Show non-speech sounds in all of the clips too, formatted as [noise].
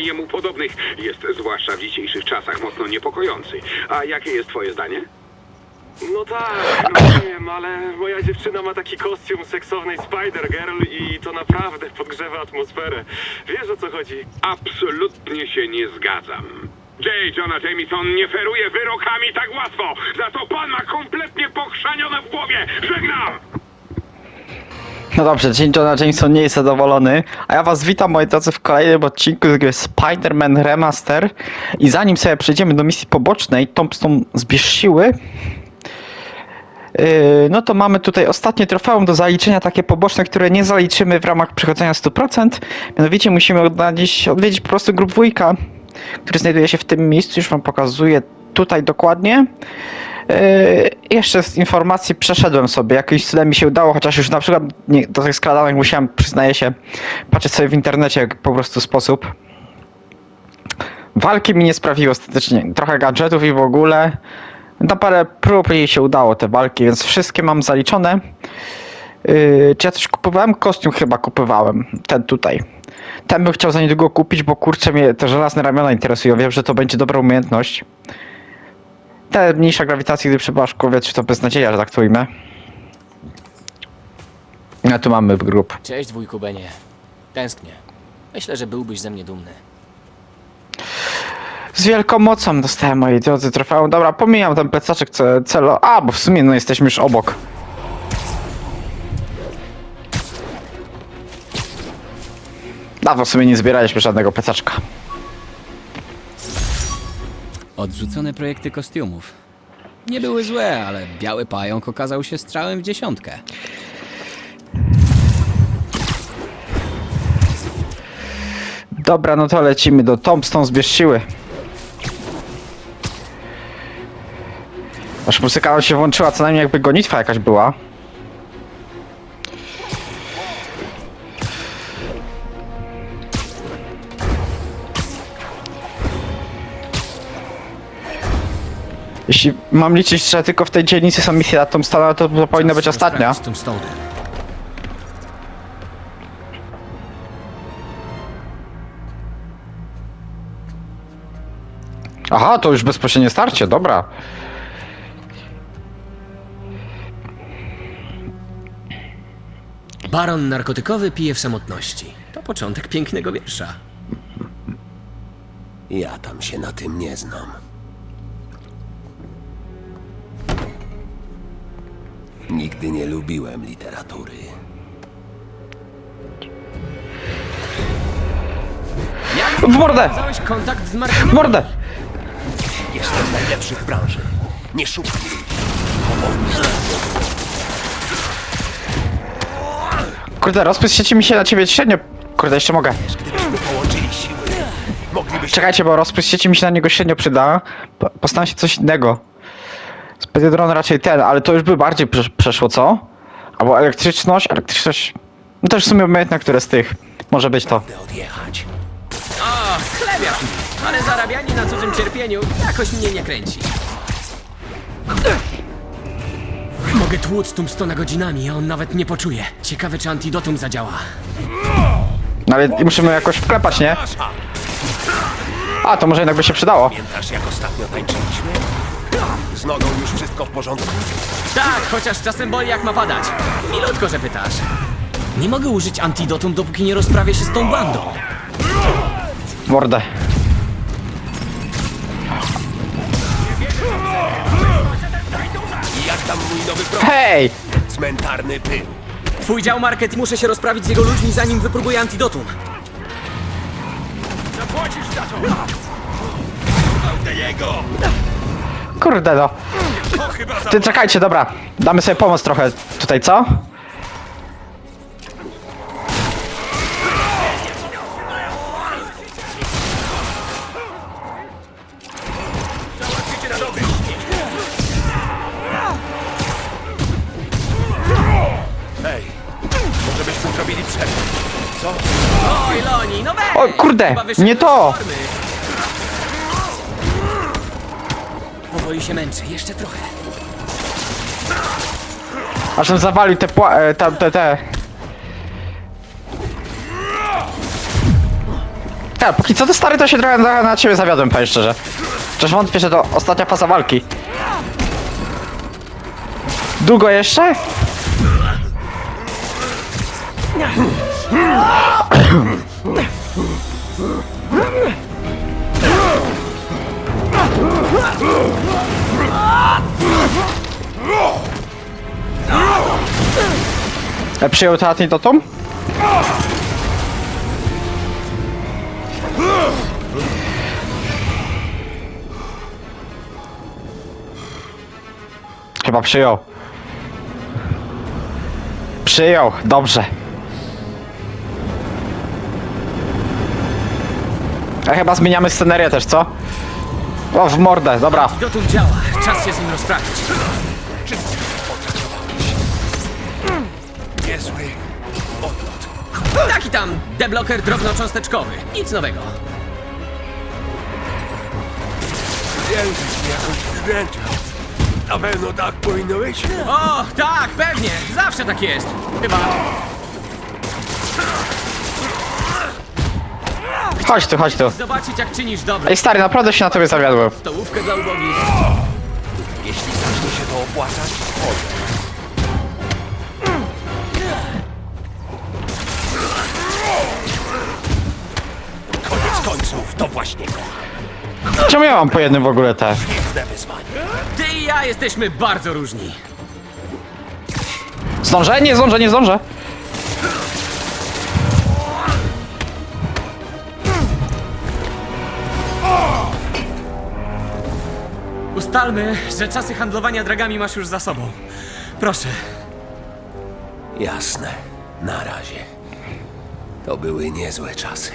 jemu podobnych, jest zwłaszcza w dzisiejszych czasach mocno niepokojący. A jakie jest twoje zdanie? No tak, no wiem, ale moja dziewczyna ma taki kostium seksownej Spider-Girl i to naprawdę podgrzewa atmosferę. Wiesz o co chodzi? Absolutnie się nie zgadzam. J. Jonah Jameson nie feruje wyrokami tak łatwo. Za to pan ma kompletnie pochrzanione w głowie. Żegnam! No dobrze, dzień Jonah Jameson nie jest zadowolony, a ja was witam moi drodzy w kolejnym odcinku z gry Spider-Man Remaster. I zanim sobie przejdziemy do misji pobocznej, Tombstone zbierz siły, yy, no to mamy tutaj ostatnie trofeum do zaliczenia, takie poboczne, które nie zaliczymy w ramach przechodzenia 100%, mianowicie musimy odnaleźć, odwiedzić po prostu grup wujka, który znajduje się w tym miejscu, już wam pokazuję tutaj dokładnie. Yy, jeszcze z informacji przeszedłem sobie, jakimś cudem mi się udało, chociaż już na przykład nie, do tych skradanek musiałem, przyznaję się, patrzeć sobie w internecie po prostu sposób. Walki mi nie sprawiły ostatecznie, trochę gadżetów i w ogóle. Na parę prób jej się udało te walki, więc wszystkie mam zaliczone. Yy, czy ja coś kupowałem? Kostium chyba kupowałem, ten tutaj. Ten bym chciał za niedługo kupić, bo kurczę mnie te żelazne ramiona interesują, wiem, że to będzie dobra umiejętność. Te mniejsza grawitacja, gdy przebywasz w powietrzu, to beznadzieja, że tak to ujmę. A tu mamy grup. Cześć, wujku Benie. Tęsknię. Myślę, że byłbyś ze mnie dumny. Z wielką mocą dostałem, moi drodzy, trofeum. Dobra, pomijam ten plecaczek ce- celo... A, bo w sumie no jesteśmy już obok. Dawno w sumie nie zbieraliśmy żadnego plecaczka. Odrzucone projekty kostiumów. Nie były złe, ale biały pająk okazał się strzałem w dziesiątkę. Dobra, no to lecimy do Tombstone, zbierz siły. Aż muzyka się włączyła, co najmniej jakby gonitwa jakaś była. Jeśli mam liczyć, że tylko w tej dzielnicy są misje na Tombstone, to, to powinna być ostatnia. Z tym stonem. Aha, to już bezpośrednie starcie, dobra. Baron narkotykowy pije w samotności. To początek pięknego wiersza. Ja tam się na tym nie znam. Nigdy nie lubiłem literatury. W mordę! Nawiązałeś kontakt z W mordę! Jestem najlepszy w branży. Nie szukaj. Kurde, rozpis sieci mi się na ciebie średnio... Kurde, jeszcze mogę. Gdybyśmy połączyli siły, moglibyśmy... Czekajcie, bo rozpis sieci mi się na niego średnio przyda. Po- Postaram się coś innego. Spediodron raczej ten, ale to już by bardziej przesz- przeszło, co? Albo elektryczność, elektryczność... No też w sumie obojętne, które z tych. Może być to. Odjechać. O. Ale zarabianie na cudzym cierpieniu jakoś mnie nie kręci. Mogę tłuc Tombstona godzinami, a on nawet nie poczuje. Ciekawe, czy antidotum zadziała. No ale musimy jakoś wklepać, nie? A, to może jednak by się przydało. Pamiętasz, jak ostatnio tańczyliśmy? Z nogą już wszystko w porządku? Tak, chociaż czasem boli jak ma padać. Milutko, że pytasz. Nie mogę użyć antidotum, dopóki nie rozprawię się z tą bandą. Mordę. I jak tam mój nowy pro... Hej! Cmentarny pył. Twój dział market i muszę się rozprawić z jego ludźmi, zanim wypróbuję antidotum. Kurde no. Ty czekajcie, dobra. Damy sobie pomoc trochę tutaj, co? Hej, może byśmy zrobili przerwę? Co? Oj, Loni, no weź! O, kurde, nie to! Powoli się męczy, jeszcze trochę. Aż on zawalił te pła... E, tam, te, te... Tak, póki co to stary, to się trochę trochę na ciebie zawiodłem, powiem szczerze. Chociaż wątpię, że to ostatnia faza walki. Długo jeszcze? E, Przyjął to antidotum? Chyba przyjął. Przyjął, dobrze. A chyba zmieniamy scenerię też, co? O, w mordę, dobra. Antidotum działa. Czas się z nim rozprawić. Niezły odlot. Taki tam debloker drobnocząsteczkowy. Nic nowego. Język mnie jakoś dręczył. Na pewno tak powinno być. O, tak, pewnie. Zawsze tak jest. Chyba. Chodź tu, chodź tu. Zobaczyć, jak czynisz dobrze. Ej, stary, naprawdę się na tobie zawiodłem. Stołówkę dla ubogich. Jeśli zacznie się to opłacać, chodzę. Koniec końców, to właśnie. Czemu ja mam po jednym w ogóle te? Piękne wyzwanie. Ty i ja jesteśmy bardzo różni. Zdążę? Nie zdążę, nie zdążę. Ustalmy, że czasy handlowania dragami masz już za sobą. Proszę. Jasne. Na razie. To były niezłe czasy.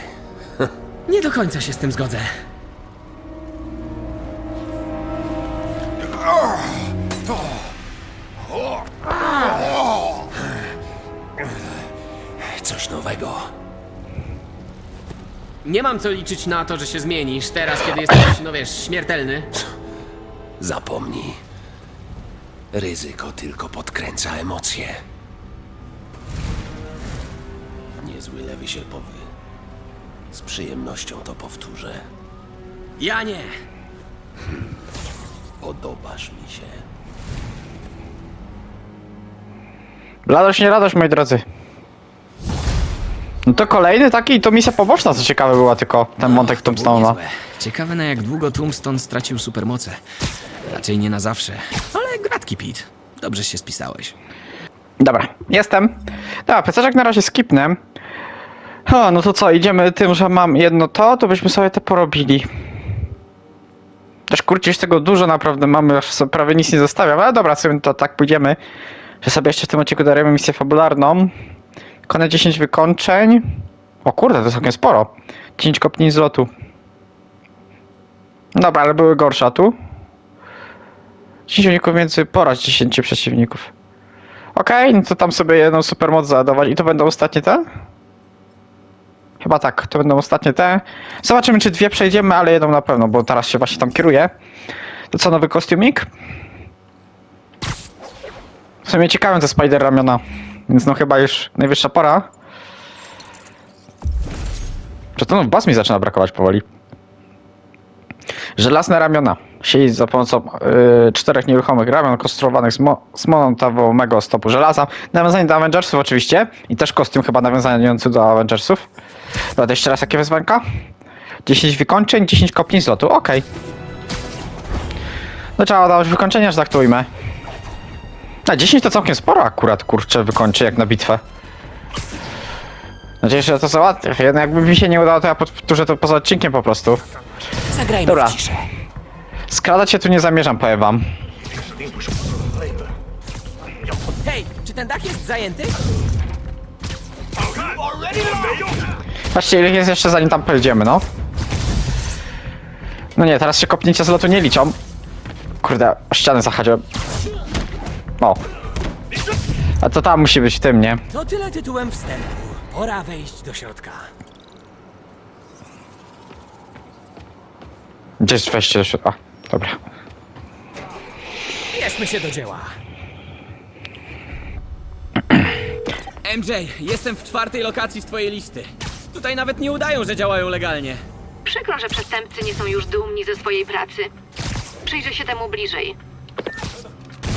[laughs] Nie do końca się z tym zgodzę. Coś nowego. Nie mam co liczyć na to, że się zmienisz teraz, kiedy jesteś, no wiesz, śmiertelny. Zapomnij. Ryzyko tylko podkręca emocje. Niezły lewy sierpowy. Z przyjemnością to powtórzę. Ja nie. Podobasz mi się. Radość, nie radość, moi drodzy. No to kolejny taki, to misja poboczna, co ciekawe była tylko, ten wątek To było Tombstone'a. niezłe. Ciekawe na jak długo Tombstone stracił supermoce. Raczej nie na zawsze. Ale gratki, Pete. Dobrze się spisałeś. Dobra, jestem. Dobra, plececzek na razie skipnę. O, no to co, idziemy tym, że mam jedno to, to byśmy sobie to porobili. Też kurczę, już tego dużo naprawdę mamy, aż sobie prawie nic nie zostawiam, ale dobra, sobie to tak pójdziemy, że sobie jeszcze w tym odcinku darujemy misję fabularną. Kone 10 wykończeń. O kurde, to całkiem sporo. 10 kopniń z lotu. Dobra, ale były gorsze, a tu? 10 uników więcej porać 10 przeciwników. Okej, no to tam sobie jedną supermoc zadawać i to będą ostatnie te? Chyba tak, to będą ostatnie te. Zobaczymy, czy dwie przejdziemy, ale jedną na pewno, bo teraz się właśnie tam kieruję. To co, nowy kostiumik? W sumie ciekawe te Spider ramiona, więc no chyba już najwyższa pora. Że to no, bas mi zaczyna brakować powoli. Żelazne ramiona. Siedzi za pomocą yy, czterech nieruchomych ramion konstruowanych z, mo z monontowego stopu żelaza. Nawiązanie do Avengersów oczywiście. I też kostium chyba nawiązujący do Avengersów. Dobra, to jeszcze raz jakie wyzwanka? 10 wykończeń, 10 kopniń z lotu. Okej. No trzeba dawać wykończenia, że tak to ujmę. A 10 to całkiem sporo akurat, kurczę, wykończy jak na bitwę. Nadzieję, że to załatwię. Jednak jakby mi się nie udało, to ja powtórzę to poza odcinkiem po prostu. Zagrajmy Dobra. w ciszę. Skradać się tu nie zamierzam, powiem wam. Hej, czy ten dach jest zajęty? Patrzcie, ile jest jeszcze zanim tam pojedziemy, no. No nie, teraz się kopnięcia z lotu nie liczą. Kurde, o ścianę zahadziłem. O. A to tam musi być w tym, nie? To tyle tytułem wstępu. Pora wejść do środka. Gdzie jest wejście do środka? Dobra. Bierzmy się do dzieła. [clears throat] MJ, jestem w czwartej lokacji z twojej listy. Tutaj nawet nie udają, że działają legalnie. Przykro, że przestępcy nie są już dumni ze swojej pracy. Przyjrzę się temu bliżej.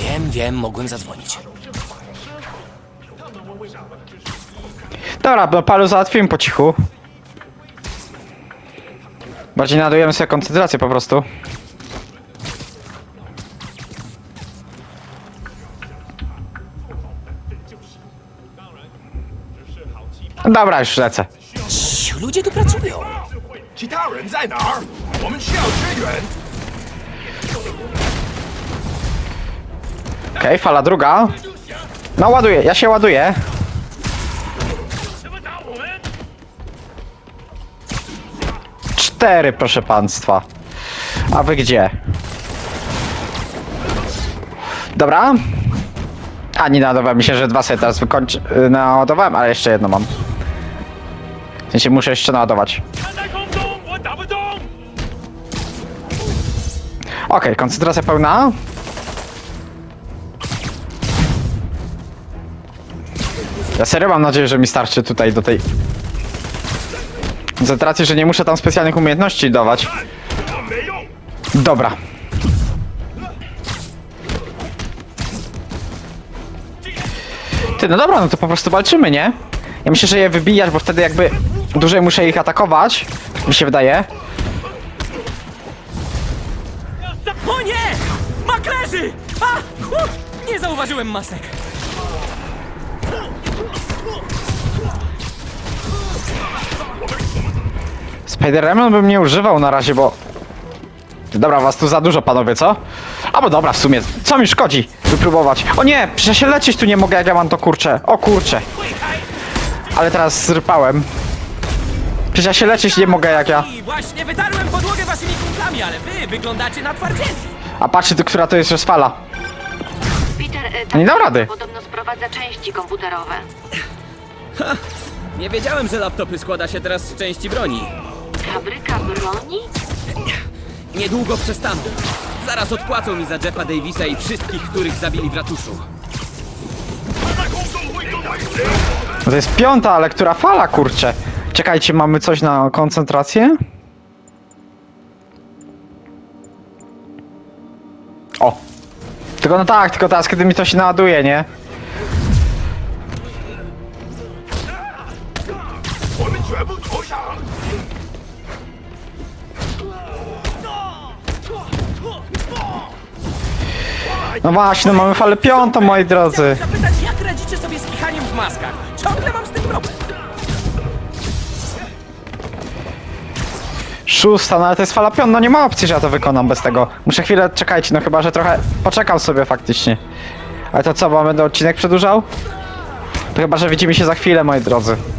Wiem, wiem, mogłem zadzwonić. Dobra, no palu załatwimy po cichu. Bardziej nadajemy sobie koncentrację po prostu. Dobra, już lecę. Ludzie tu pracują. 其他人在哪儿？我们需要支援。 Okej, fala druga. No ładuję, ja się ładuję. Cztery, proszę państwa. A wy gdzie? Dobra. A, nie naładowałem. Myślę, że dwa sobie teraz wykończę. y, Naładowałem, ale jeszcze jedno mam. W sensie muszę jeszcze naładować. Okej, okay, koncentracja pełna. Ja serio mam nadzieję, że mi starczy tutaj do tej... Koncentracji, że nie muszę tam specjalnych umiejętności dawać. Dobra. Ty, no dobra, no to po prostu walczymy, nie? Ja myślę, że je wybijasz, bo wtedy jakby dłużej muszę ich atakować, mi się wydaje. O nie! Maklerzy! A! Uf! Nie zauważyłem masek. Spider-Man bym nie używał na razie, bo... Dobra, was tu za dużo, panowie, co? Albo dobra, w sumie, co mi szkodzi wypróbować? O nie, przecież się lecieć tu nie mogę, jak ja mam to kurcze. O kurcze. Ale teraz zrypałem. Przecież ja się leczyć nie mogę jak ja. Właśnie wytarłem podłogę waszymi ale wy wyglądacie na twardzieli. A patrzcie, tu, która to jest rozpala. Peter, e, ta Nie dam rady. podobno sprowadza części komputerowe. Nie wiedziałem, że laptopy składa się teraz z części broni. Fabryka broni? Niedługo przestaną. Zaraz odpłacą mi za Jeffa Davisa i wszystkich, których zabili w ratuszu. To jest piąta, ale która fala, kurczę. Czekajcie, mamy coś na koncentrację? O! Tylko no tak, tylko teraz kiedy mi to się naładuje, nie? No właśnie, no mamy falę piątą, moi drodzy. Zapytać Szósta, no ale to jest fala no nie ma opcji, że ja to wykonam bez tego. Muszę chwilę, czekajcie, no chyba, że trochę poczekam sobie faktycznie. Ale to co, bo będę odcinek przedłużał? To chyba, że widzimy się za chwilę, moi drodzy. “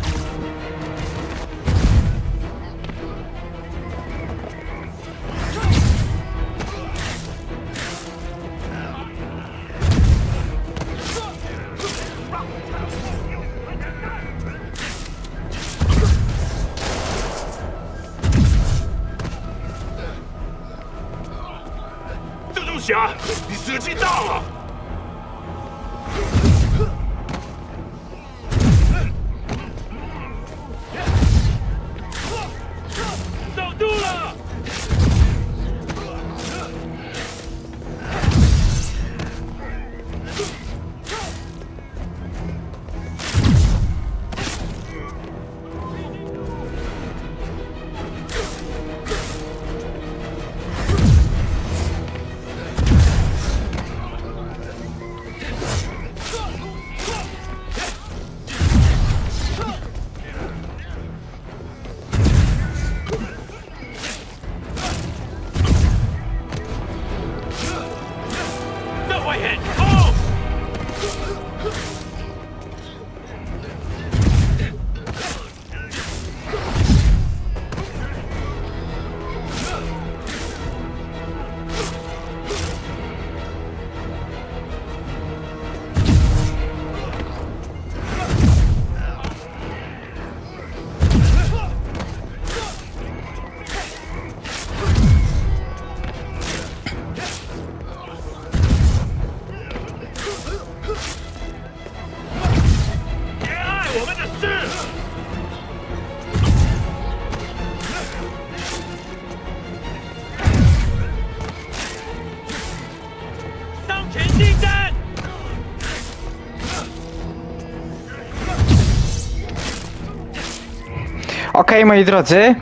Okej, moi drodzy.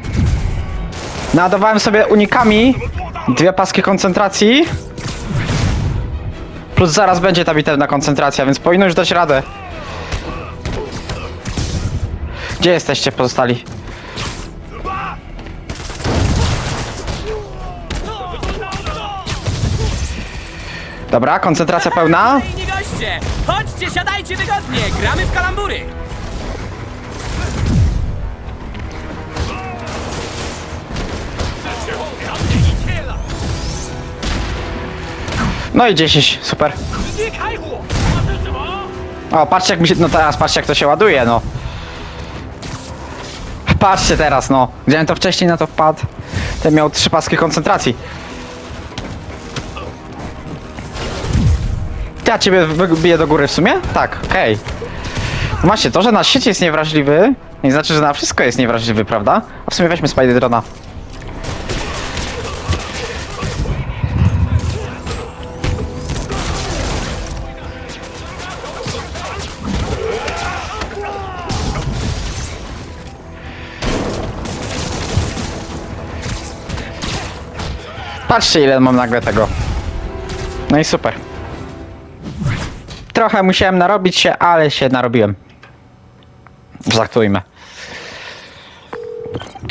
Naładowałem sobie unikami dwie paski koncentracji. Plus zaraz będzie ta bitewna koncentracja, więc powinno już dać radę. Gdzie jesteście pozostali? Dobra, koncentracja pełna. Goście! Chodźcie, siadajcie wygodnie! Gramy w kalambury! No i 10, super. O, patrzcie jak mi się, no teraz patrzcie jak to się ładuje, no. Patrzcie teraz, no. Gdybym to wcześniej na to wpadł, to miał trzy paski koncentracji. Ja ciebie wybiję do góry w sumie? Tak, okej. No Właśnie, to, że na sieć jest niewrażliwy, nie znaczy, że na wszystko jest niewrażliwy, prawda? A w sumie weźmy Spider-Drona. Patrzcie ile mam nagle tego. No i super. Trochę musiałem narobić się, ale się narobiłem. Zaktujmy.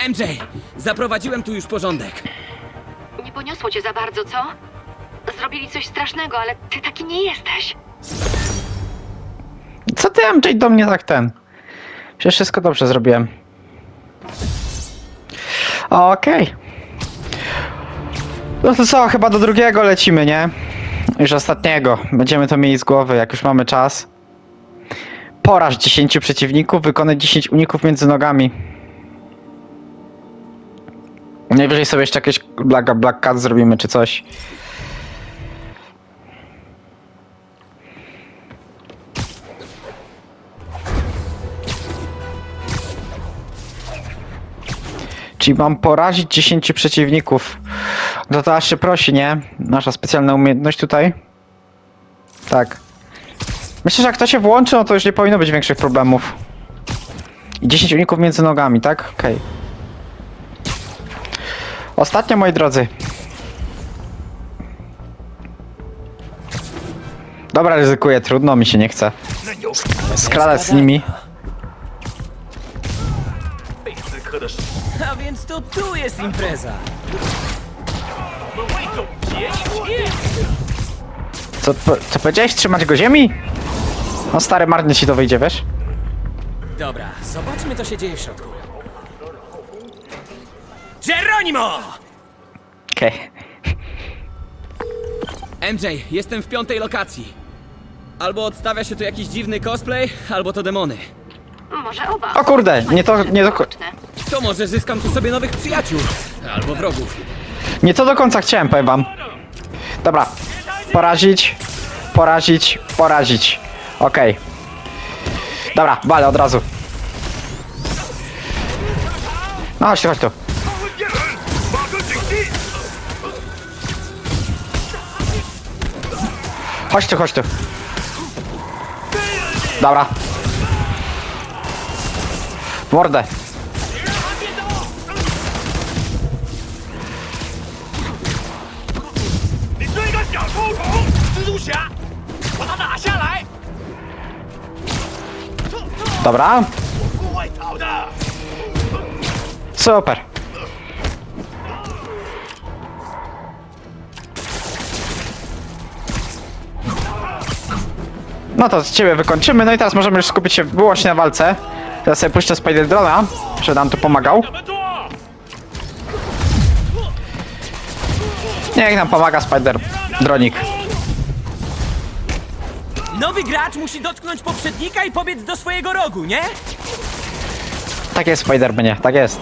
MJ, zaprowadziłem tu już porządek. Nie poniosło cię za bardzo, co? Zrobili coś strasznego, ale ty taki nie jesteś. Co ty MJ do mnie tak ten? Przecież wszystko dobrze zrobiłem. Okej. No to co, chyba do drugiego lecimy, nie? Już ostatniego. Będziemy to mieli z głowy, jak już mamy czas. Poraż 10 przeciwników, wykonać 10 uników między nogami. Najwyżej sobie jeszcze jakieś Black, black zrobimy, czy coś. Czyli mam porazić 10 przeciwników. No to aż się prosi, nie? Nasza specjalna umiejętność tutaj. Tak. Myślę, że jak to się włączy, no to już nie powinno być większych problemów. I 10 uników między nogami, tak? Okej. Ostatnio, moi drodzy. Dobra, ryzykuję, trudno, mi się nie chce. Skradać z nimi. A więc to tu jest impreza. Co, co powiedziałeś? Trzymać go ziemi? No stary, marnie ci to wyjdzie, wiesz? Dobra, zobaczmy co się dzieje w środku. Geronimo! Okej. [laughs] MJ, jestem w piątej lokacji. Albo odstawia się tu jakiś dziwny cosplay, albo to demony. Może oba. O kurde, nie to, nie do, ko- To może zyskam tu sobie nowych przyjaciół. Albo wrogów. nie to do końca chciałem, powiem wam. Dobra, porazić, porazić, porazić. Okej. Dobra, walę od razu. No chodź tu, chodź tu. Chodź tu, chodź tu. Dobra. W Mordę. 蜘蛛侠，把他打下来， Dobra. 不会逃的。 Super. No to z ciebie wykończymy, no i teraz możemy już skupić się wyłącznie na walce. Teraz sobie puszczę Spider-Drona, żeby nam tu pomagał. 怎么做？ Niech nam pomaga Spider-Dronik. Nowy gracz musi dotknąć poprzednika i pobiec do swojego rogu, nie? Tak jest, Spidermanie, tak jest.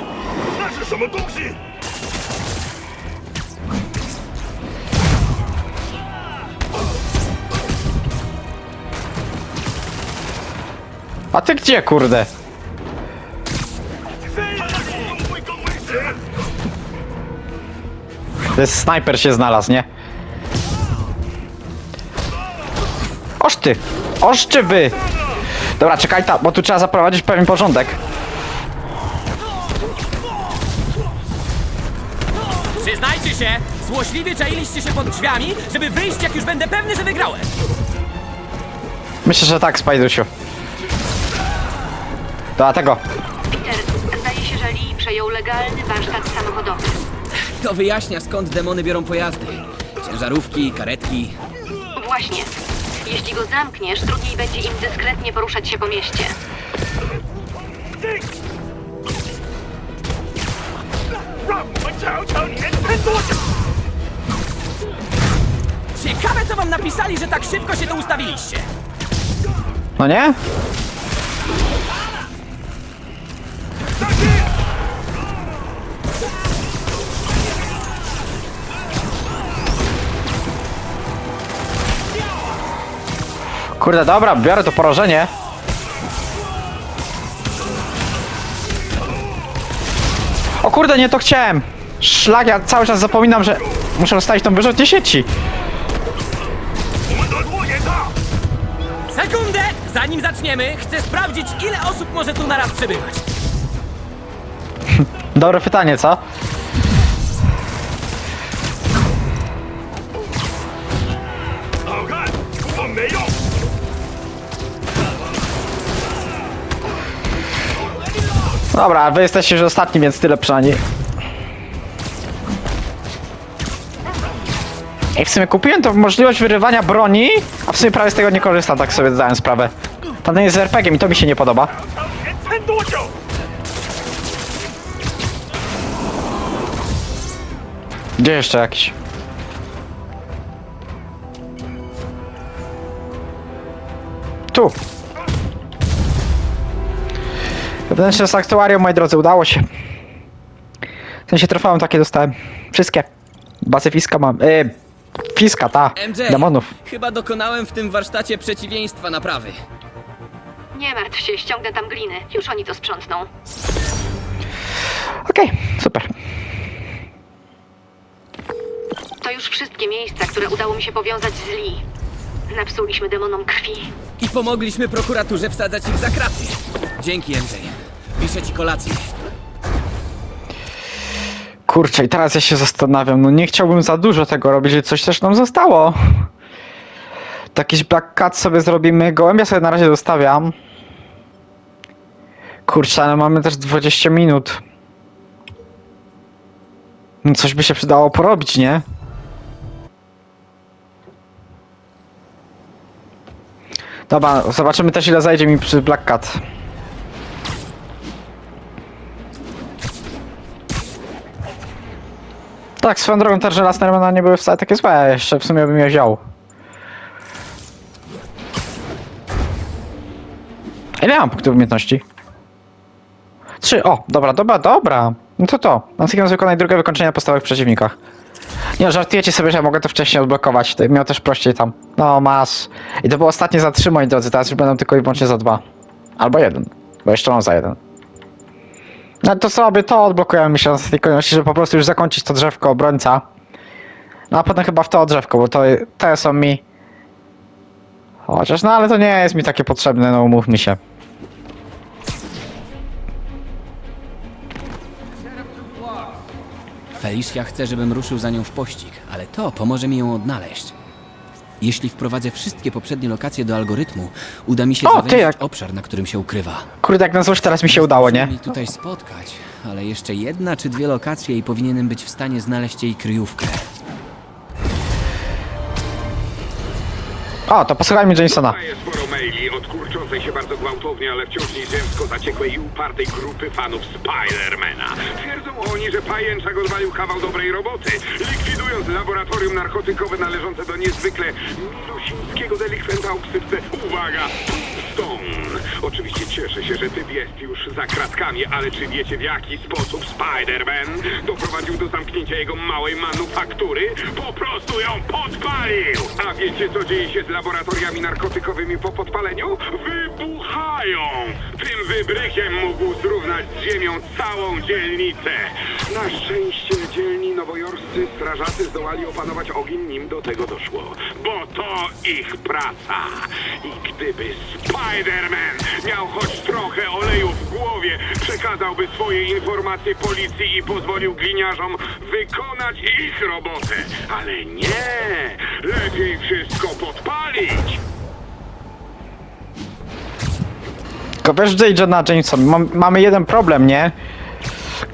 A ty gdzie, kurde? To jest snajper się znalazł, nie? ty! Oszczy wy! Dobra, czekaj ta, bo tu trzeba zaprowadzić pewien porządek. Przyznajcie się, złośliwie czailiście się pod drzwiami, żeby wyjść jak już będę pewny, że wygrałem. Myślę, że tak, Spajdusiu. Do tego. Peter, zdaje się, że Lee przejął legalny warsztat samochodowy. To wyjaśnia skąd demony biorą pojazdy. Ciężarówki, karetki. Właśnie. Jeśli go zamkniesz, trudniej będzie im dyskretnie poruszać się po mieście. Ciekawe, co wam napisali, że tak szybko się tu ustawiliście. No nie? Kurde, dobra, biorę to porażenie. O kurde, nie to chciałem. Szlak, ja cały czas zapominam, że muszę rozstawić tą wyrzutnię sieci. Sekundę! Zanim zaczniemy, chcę sprawdzić, ile osób może tu naraz przybywać. [laughs] Dobre pytanie, co? Dobra, wy jesteście już ostatni, więc tyle przynajmniej. I w sumie kupiłem to możliwość wyrywania broni, a w sumie prawie z tego nie korzystam, tak sobie zdałem sprawę. Ten jest z RPG-iem i to mi się nie podoba. Gdzie jeszcze jakiś? Tu. Wewnętrzne sanktuarium, moi drodzy, udało się. W sensie trofeum takie dostałem. Wszystkie. Bazy fiska mam. Yy, fiska, ta. MJ, Demonów. chyba dokonałem w tym warsztacie przeciwieństwa naprawy. Nie martw się, ściągnę tam gliny. Już oni to sprzątną. Okej, super. To już wszystkie miejsca, które udało mi się powiązać z Lee. Napsuliśmy demonom krwi. I pomogliśmy prokuraturze wsadzać ich za kraty. Dzięki, MJ. Piszę ci kolację. Kurczę, i teraz ja się zastanawiam, no nie chciałbym za dużo tego robić, że coś też nam zostało. To jakiś black cat sobie zrobimy, gołębia sobie na razie zostawiam. Kurczę, ale mamy też 20 minut. No coś by się przydało porobić, nie? Dobra, zobaczymy też ile zajdzie mi przy Black Cat. Tak, swoją drogą te żelazne ramiona nie były wcale takie złe, jeszcze w sumie bym je wziął. Ile mam punktów umiejętności? Trzy, o, dobra, dobra, dobra. No to to. Natychmiast wykonaj drugie wykończenie na podstawowych przeciwnikach. Nie, żartujecie sobie, że mogę to wcześniej odblokować. To miał też prościej tam. No, masz. I to było ostatnie za trzy, moi drodzy, teraz już będą tylko i wyłącznie za dwa. Albo jeden. Bo jeszcze mam za jeden. No to sobie to odblokujemy myślę na tej kolejności, żeby po prostu już zakończyć to drzewko obrońca. No a potem chyba w to drzewko, bo to te są mi... Chociaż no ale to nie jest mi takie potrzebne, no umówmy się. Felicia chce, żebym ruszył za nią w pościg, ale to pomoże mi ją odnaleźć. Jeśli wprowadzę wszystkie poprzednie lokacje do algorytmu, uda mi się O, ty zawęzić jak- obszar, na którym się ukrywa. Kurde, jak na złość teraz mi się udało, nie? Musimy tutaj spotkać, ale jeszcze jedna czy dwie lokacje i powinienem być w stanie znaleźć jej kryjówkę. O, to posłuchajmy Jamesona. Sporo maili od kurczącej się bardzo gwałtownie, ale wciąż nieziemsko zaciekłej i upartej grupy fanów Spidermana. Twierdzą oni, że pajęczak odwalił kawał dobrej roboty, likwidując laboratorium narkotykowe należące do niezwykle milusińskiego delikwenta o ksywce, uwaga, Stone. Oczywiście cieszę się, że typ jest już za kratkami, ale czy wiecie w jaki sposób Spider-Man doprowadził do zamknięcia jego małej manufaktury? Po prostu ją podpalił! A wiecie co dzieje się z laboratoriami narkotykowymi po podpaleniu? Wybuchają! Tym wybrykiem mógł zrównać z ziemią całą dzielnicę. Na szczęście dzielni nowojorscy strażacy zdołali opanować ogień, nim do tego doszło. Bo to ich praca. I gdyby Spider-Man miał choć trochę oleju w głowie, przekazał przekazałby swoje informacje policji i pozwolił gliniarzom wykonać ich robotę. Ale nie! Lepiej wszystko podpalić! Tylko wiesz, J. Johna Jameson, mam, mamy jeden problem, nie?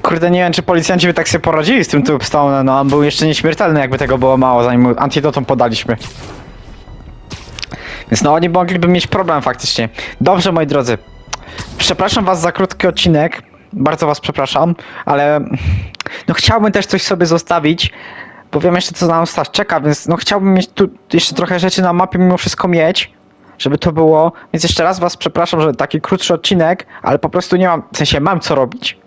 Kurde, nie wiem, czy policjanci by tak sobie poradzili z tym Tombstone, no on był jeszcze nieśmiertelny, jakby tego było mało, zanim mu antidotum podaliśmy. Więc no, oni mogliby mieć problem faktycznie. Dobrze, moi drodzy. Przepraszam was za krótki odcinek, bardzo was przepraszam, ale no chciałbym też coś sobie zostawić, bo wiem jeszcze co nam stać czeka, więc no chciałbym mieć tu jeszcze trochę rzeczy na mapie mimo wszystko mieć, żeby to było, więc jeszcze raz was przepraszam, że taki krótszy odcinek, ale po prostu nie mam, w sensie mam co robić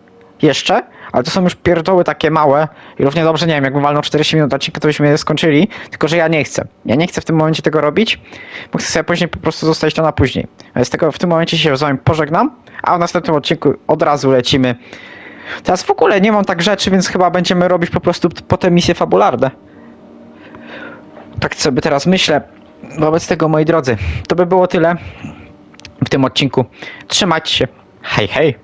jeszcze, ale to są już pierdoły takie małe i równie dobrze, nie wiem, jakbym walnął 40 minut odcinka, to byśmy je skończyli, tylko że ja nie chcę. Ja nie chcę w tym momencie tego robić, bo chcę sobie później po prostu zostawić to na później. Więc tego w tym momencie się z wami pożegnam, a w następnym odcinku od razu lecimy. Teraz w ogóle nie mam tak rzeczy, więc chyba będziemy robić po prostu potem misje fabularne. Tak sobie teraz myślę. Wobec tego, moi drodzy, to by było tyle w tym odcinku. Trzymajcie się. Hej, hej.